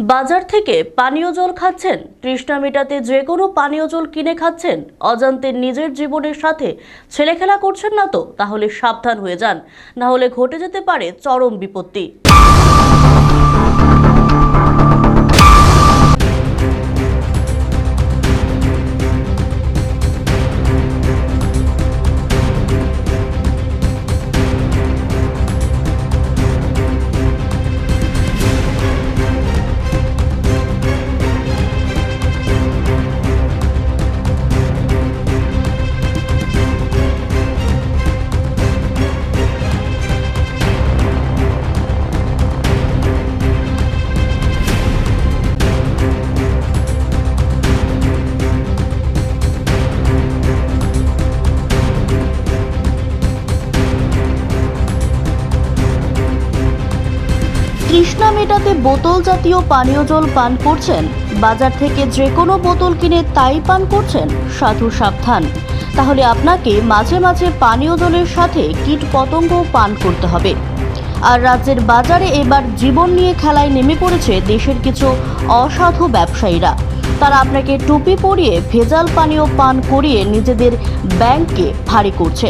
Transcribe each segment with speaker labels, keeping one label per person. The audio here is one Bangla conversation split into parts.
Speaker 1: বাজার থেকে পানীয় জল খাচ্ছেন। তৃষ্ণা মেটাতে যে কোনো পানীয় জল কিনে খাচ্ছেন। অজান্তে নিজের জীবনের সাথে ছেলেখেলা করছেন না তো? তাহলে সাবধান হয়ে যান। না হলে ঘটে যেতে পারে চরম বিপত্তি। তৃষ্ণা মেটাতে বোতল জাতীয় পানীয় জল পান করছেন। বাজার থেকে যে কোনো বোতল কিনে তাই পান করছেন সাধু সাবধান। তাহলে আপনাকে মাঝে মাঝে পানীয় জলের সাথে কীট পতঙ্গ পান করতে হবে। আর রাজ্যের বাজারে এবার জীবন নিয়ে খেলায় নেমে পড়েছে দেশের কিছু অসাধু ব্যবসায়ীরা। তারা আপনাকে টুপি পরিয়ে ভেজাল পানীয় পান করিয়ে নিজেদের ব্যাংককে ভারী করছে।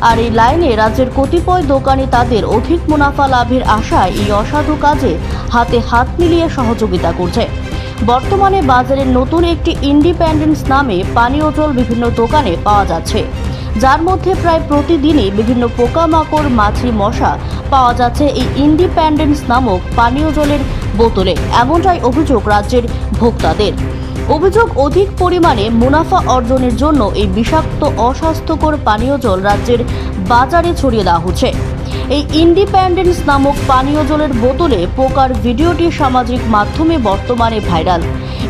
Speaker 1: আর এই লাইনে রাজ্যের কতিপয় দোকানে তাদের অধিক মুনাফা লাভের আশায় এই অসাধু কাজে হাতে হাত মিলিয়ে সহযোগিতা করছে। বর্তমানে বাজারে নতুন একটি ইন্ডিপেন্ডেন্স নামে পানীয় জল বিভিন্ন দোকানে পাওয়া যাচ্ছে। যার মধ্যে প্রায় প্রতিদিনই বিভিন্ন পোকামাকড়, মাছি, মশা পাওয়া যাচ্ছে এই ইন্ডিপেন্ডেন্স নামক পানীয় জলের বোতলে। এমনটাই অভিযোগ রাজ্যের ভোক্তাদের। অভিযোগ অধিক পরিমাণে মুনাফা অর্জনের জন্য এই বিষাক্ত, অস্বাস্থ্যকর পানীয় জল রাজ্যের বাজারে ছড়িয়ে দেওয়া হচ্ছে। এই ইন্ডিপেন্ডেন্স নামক পানীয় জলের বোতলে পোকার ভিডিওটি সামাজিক মাধ্যমে বর্তমানে ভাইরাল।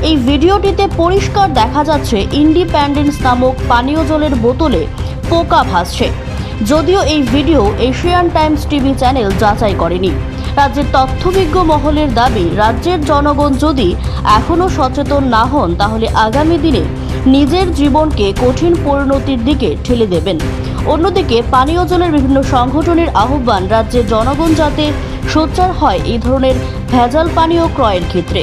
Speaker 1: এই ভিডিওটিতে পরিষ্কার দেখা যাচ্ছে ইন্ডিপেন্ডেন্স নামক পানীয় জলের বোতলে পোকা ভাসছে। যদিও এই video Asian Times TV channel যাচাই করেনি। রাজ্যের তথ্যবিজ্ঞ মহলের দাবি, রাজ্যের জনগণ যদি এখনও সচেতন না হন, তাহলে আগামী দিনে নিজের জীবনকে কঠিন পরিণতির দিকে ঠেলে দেবেন। অন্যদিকে পানীয় জলের বিভিন্ন সংগঠনের আহ্বান রাজ্যের জনগণ যাতে সোচ্চার হয় এই ধরনের ভেজাল পানীয় ক্রয়ের ক্ষেত্রে।